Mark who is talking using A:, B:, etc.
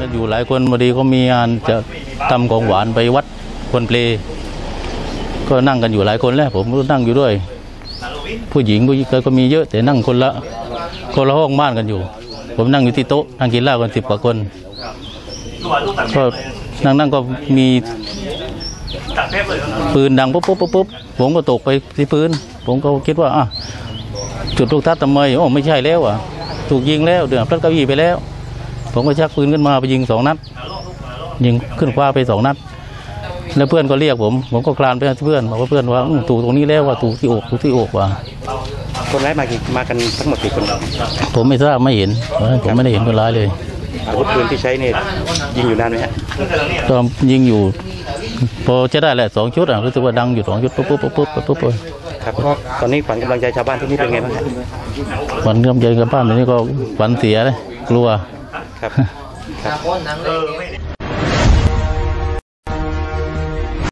A: กันอยู่หลายคนพอดีเขามีงานจะทำของหวานไปวัดควนเปลก็นั่งกันอยู่หลายคนแล้ว ผมก็นั่งอยู่ด้วย ผู้หญิงผู้หญิงก็มีเยอะแต่นั่งคนละคนละห้องบ้านกันอยู่ ผมนั่งอยู่ที่โต๊ะนั่งกินเหล้ากันสิบกว่าคนก็นั่งนั่งๆก็มีปืนดังปุ๊บปุ๊บปุ๊บปุ๊บผมก็ตกไปที่พื้น ผมก็คิดว่าอะจุดลูกทัดทำไมโอ้ไม่ใช่แล้วอะ ถูกยิงแล้วเดือดพลัดเก้าอี้ไปแล้ว ผมก็ชักปืนขึ้นมาไปยิงสองนัด ยิงขึ้นฟ้าไปสองนัด แล้วเพื่อนก็เรียกผม ผมก็คลานไปหาเพื่อนบอกว่าเพื่อนว่าอื้อถูกตรงนี้แล้วว่าถูกที่อกถูกที่อกว่า
B: คนร้ายมากี่มากันทั้งหมดกี่คน
A: ผมไม่ทราบไม่เห็นเพราะฉะนั้นผมไม่ได้เห็นคนร้ายเลย
B: อาวุธปืนที่ใช้เนี่ยยิงอยู่นานไหมฮะ
A: ก็ยิงอยู่พอจะได้แหละสองชุดอะรู้สึกว่าดังอยู่สองชุดปุ๊บปุ๊บปุ๊บปุ๊บปุ๊บปุ๊บปุ๊บ
B: ครับตอนนี้ขวัญกำลังใจชาวบ้านที่นี่เป็นไงบ้างฮะ
A: ฝันกำใจกับบ้านตอนนี้ก็ฝันเสียเลยกลัว
B: ครับ ครับ